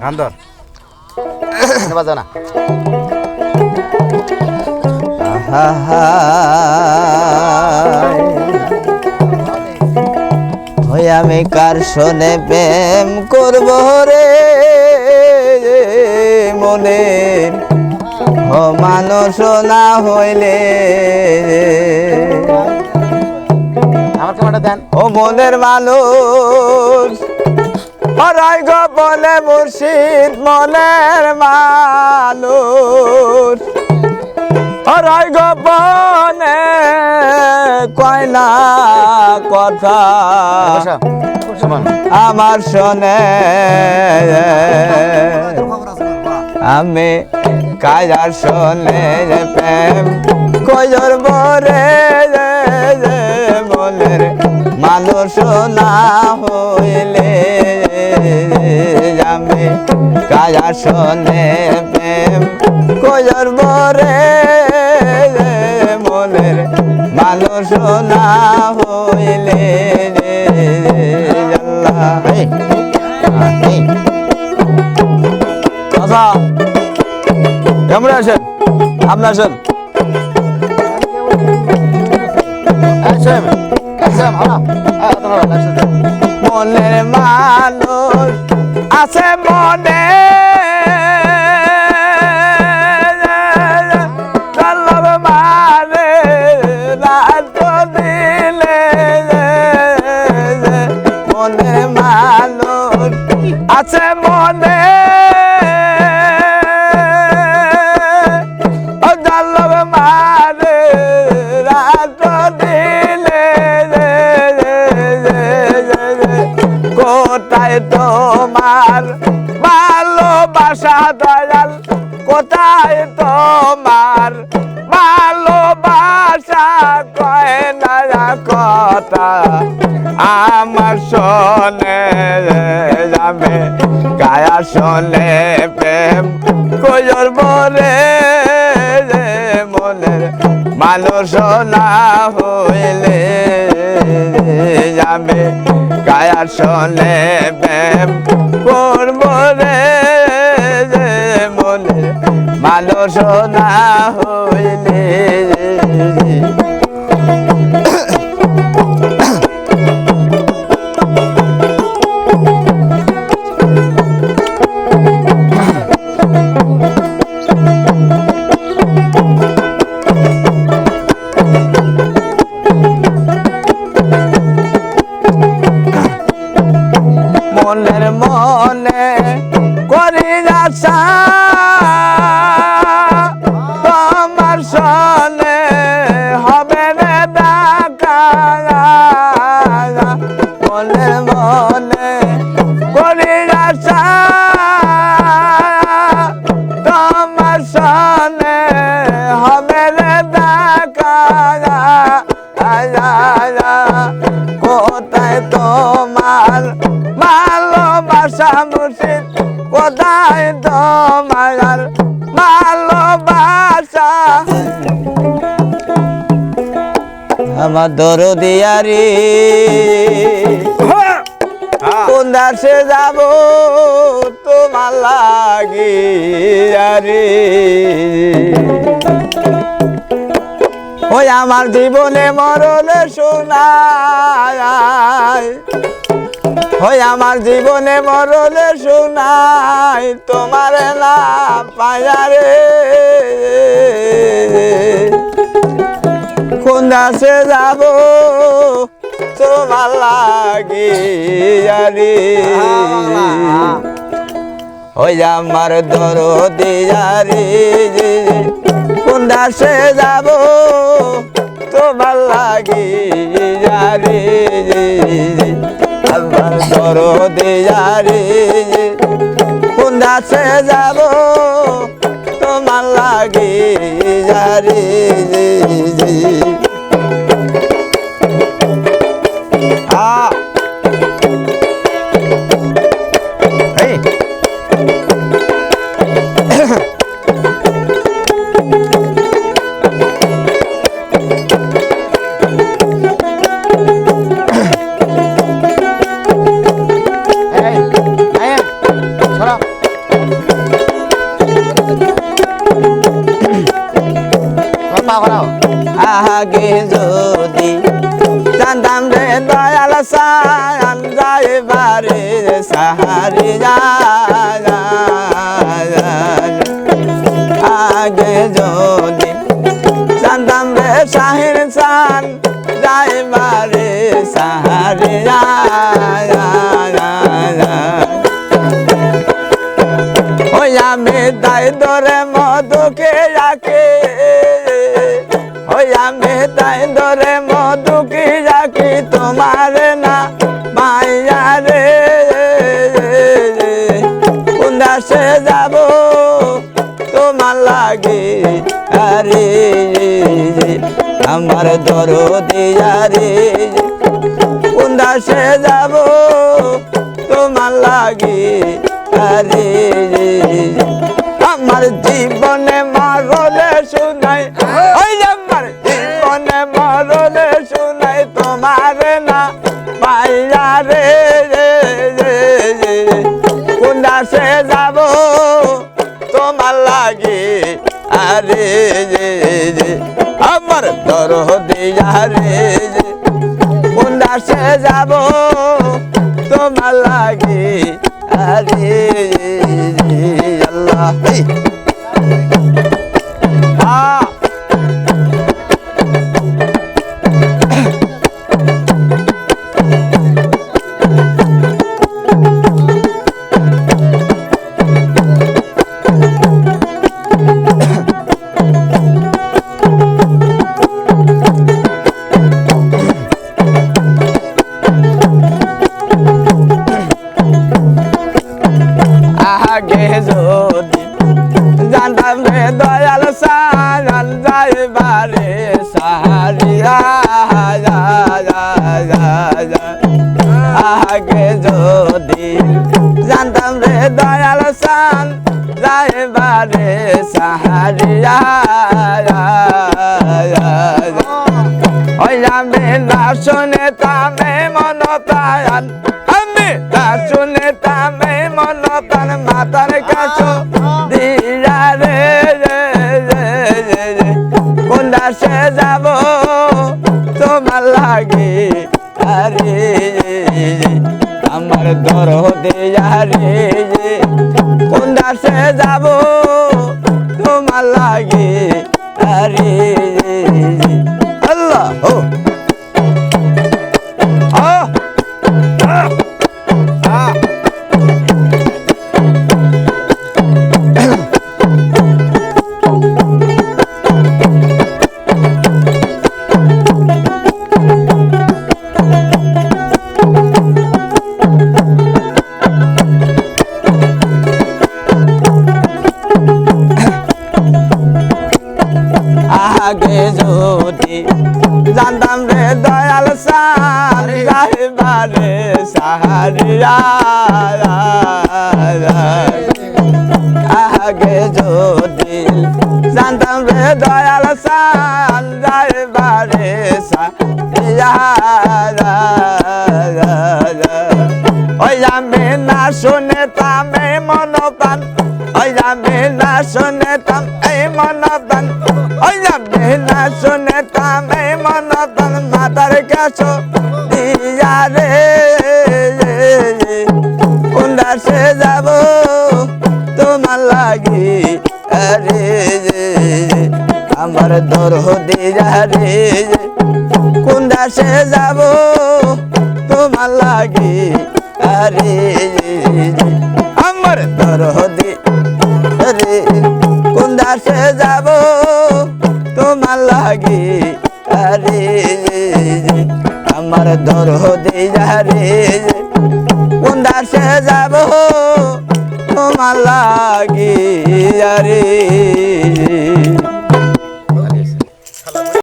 গান ধর বাজা না হই আমি কার শোনে প্রেম করব রে মনে ও মানুষ না হইলে আমার ক্যামেরাটা দেন ও মনের মানুষ হরাই গো বলে মুর্শিদ মনের মানুষ হরাই গো বনে কয়না কথা। আমার শোনে। আমি কাজার শোনে যে প্রেম কজর বরে মনের মানুষ না হইলে আমি কাজার শোনে প্রেম কজর বরে মনের মানুষ না হইলে আচ্ছা কেমন আছেন? আপনি একশো হাওড়া হ্যাঁ মনের আছে মনে। ভালোবাসা দয়াল কোথায় তোমার? ভালোবাসা কয় না কথা? আমার শোনে যাবে গায়া শোনে প্রেম। কজর বলে মনের মানুষ না হইলে যাবে গায়া শোনে প্রেম। করব রে মানুষ হইলে মনের মনে করি যাচ্ছা হবে রে ডাকা কোথায় তোমার ভালোবাসা মুর্শিদ কোথায় তোমার ভালোবাসা আমার দরদিয়ারি কোন দেশে যাব তোমার ওই আমার জীবনে মরলে শোনায়। ওই আমার জীবনে মরলে শোনাই তোমার পায়ারে কোন দাসে যাব তোমার লাগি আরে ওই আমার ধরো দিয়ারি, কোন দাসে যাব? তোমার লাগি যারি, আমার ধরো দিয়ারি, কোন দাসে যাব? আগে যদি জানতাম রে দয়াল সান যাইবারে সাহারি আগে যদি জানতাম রে শাহির সান যাইবারে সাহারি ওই আমি তাই ধরে রে কোন দেশে যাব তোমার লাগে? আরে, আমার ধরো দিয়া রে কোন দেশে যাব তোমার লাগে? আরে আরে রে রে, আমার দর দিয়া রে। রে দাসে যাব তোমার লাগে? আরে আল্লাহ। এই। যদি জানতাম রে দয়াল সান যাইবারে সাহারিয়া ওই আমি না শুনে তামে মন তায়ান আমি না শুনে তামে মন তান মাতার কাছে দিয়া রে রে রে রে রে। কোন দাসে যাব দর রে রে কোন দাসে যাব? যাইবারে সাহারিয়া। আগে যদি জানতাম রে দয়াল সার যাইবারে সাহারিয়া। ওই আমি না শুনে তামে মন পান ওই আমি না শুনে তাম এই মন পান ওই আমি না শুনে তাম এই মন পান মাতার কাছে কোন যাব, তোমার লাগি। আরে আমার দর দিয়া রে কোন দাসে যাব, তোমার লাগি। আরে আমার দরদি রে, কোন দাসে যাব, তোমার লাগি। আরে আমার দরদি রে কাছে যাব তোমার লাগিয়া রে।